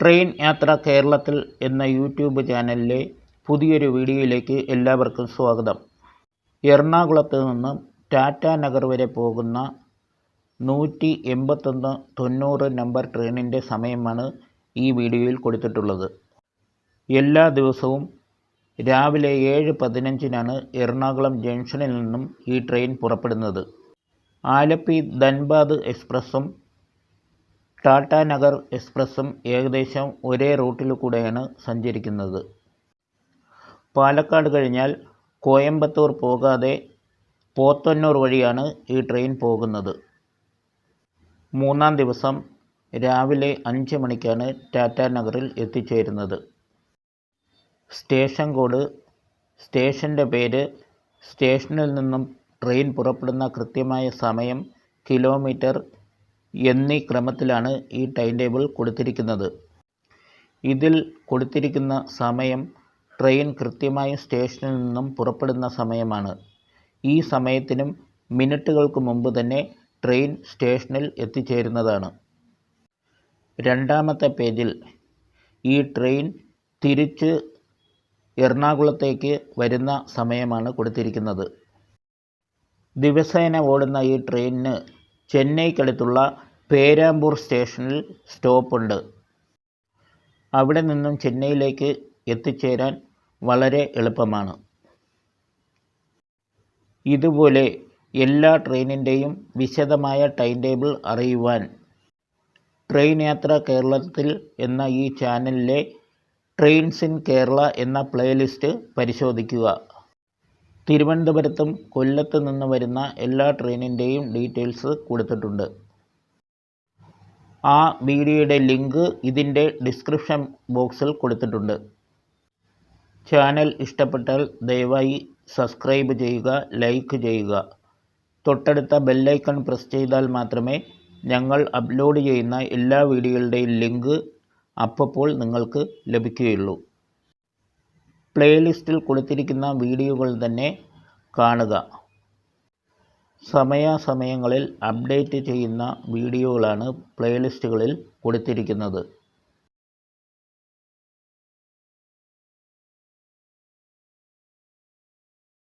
Train യാത്ര കേരളത്തിൽ എന്ന യൂട്യൂബ് ചാനലിലെ പുതിയൊരു വീഡിയോയിലേക്ക് എല്ലാവർക്കും സ്വാഗതം. എറണാകുളത്ത് നിന്നും ടാറ്റ നഗർ വരെ പോകുന്ന നൂറ്റി എൺപത്തൊന്ന് തൊണ്ണൂറ് നമ്പർ ട്രെയിനിന്റെ സമയമാണ് ഈ വീഡിയോയിൽ കൊടുത്തിട്ടുള്ളത്. എല്ലാ ദിവസവും രാവിലെ ഏഴ് പതിനഞ്ചിനാണ് എറണാകുളം ജംഗ്ഷനിൽ നിന്നും ഈ ട്രെയിൻ പുറപ്പെടുന്നത്. ആലപ്പി ധൻബാദ് എക്സ്പ്രസ്സും ടാറ്റാ നഗർ എക്സ്പ്രസ്സും ഏകദേശം ഒരേ റൂട്ടിൽ കൂടെയാണ് സഞ്ചരിക്കുന്നത്. പാലക്കാട് കഴിഞ്ഞാൽ കോയമ്പത്തൂർ പോകാതെ പോത്തന്നൂർ വഴിയാണ് ഈ ട്രെയിൻ പോകുന്നത്. മൂന്നാം ദിവസം രാവിലെ അഞ്ച് മണിക്കാണ് ടാറ്റ നഗറിൽ എത്തിച്ചേരുന്നത്. സ്റ്റേഷൻ കോഡ് സ്റ്റേഷന്റെ പേര് സ്റ്റേഷനിൽ നിന്നും ട്രെയിൻ പുറപ്പെടുന്ന കൃത്യമായ സമയം കിലോമീറ്റർ എന്നീ ക്രമത്തിലാണ് ഈ ടൈം ടേബിൾ കൊടുത്തിരിക്കുന്നത്. ഇതിൽ കൊടുത്തിരിക്കുന്ന സമയം ട്രെയിൻ കൃത്യമായി സ്റ്റേഷനിൽ നിന്നും പുറപ്പെടുന്ന സമയമാണ്. ഈ സമയത്തിനും മിനിറ്റുകൾക്ക് മുമ്പ് തന്നെ ട്രെയിൻ സ്റ്റേഷനിൽ എത്തിച്ചേരുന്നതാണ്. രണ്ടാമത്തെ പേജിൽ ഈ ട്രെയിൻ തിരിച്ച് എറണാകുളത്തേക്ക് വരുന്ന സമയമാണ് കൊടുത്തിരിക്കുന്നത്. ദിവസേന ഓടുന്ന ഈ ട്രെയിനിന് ചെന്നൈക്കടുത്തുള്ള പേരാമ്പൂർ സ്റ്റേഷനിൽ സ്റ്റോപ്പുണ്ട്. അവിടെ നിന്നും ചെന്നൈയിലേക്ക് എത്തിച്ചേരാൻ വളരെ എളുപ്പമാണ്. ഇതുപോലെ എല്ലാ ട്രെയിനിന്റെയും വിശദമായ ടൈം ടേബിൾ അറിയുവാൻ ട്രെയിൻ യാത്ര കേരളത്തിൽ എന്ന ഈ ചാനലിലെ ട്രെയിൻസ് ഇൻ കേരള എന്ന പ്ലേലിസ്റ്റ് പരിശോധിക്കുക. തിരുവനന്തപുരത്തും കൊല്ലത്ത് നിന്ന് വരുന്ന എല്ലാ ട്രെയിനിന്റെയും ഡീറ്റെയിൽസ് കൊടുത്തിട്ടുണ്ട്. ആ വീഡിയോയുടെ ലിങ്ക് ഇതിന്റെ ഡിസ്ക്രിപ്ഷൻ ബോക്സിൽ കൊടുത്തിട്ടുണ്ട്. ചാനൽ ഇഷ്ടപ്പെട്ടാൽ ദയവായി സബ്സ്ക്രൈബ് ചെയ്യുക ലൈക്ക് ചെയ്യുക. തൊട്ടടുത്ത ബെല്ലൈക്കൺ പ്രസ് ചെയ്താൽ മാത്രമേ ഞങ്ങൾ അപ്ലോഡ് ചെയ്യുന്ന എല്ലാ വീഡിയോകളുടെയും ലിങ്ക് അപ്പോൾ നിങ്ങൾക്ക് ലഭിക്കുകയുള്ളൂ. പ്ലേലിസ്റ്റിൽ കൊടുത്തിരിക്കുന്ന വീഡിയോകൾ തന്നെ കാണുക. സമയാസമയങ്ങളിൽ അപ്ഡേറ്റ് ചെയ്യുന്ന വീഡിയോകളാണ് പ്ലേലിസ്റ്റുകളിൽ കൊടുത്തിരിക്കുന്നത്.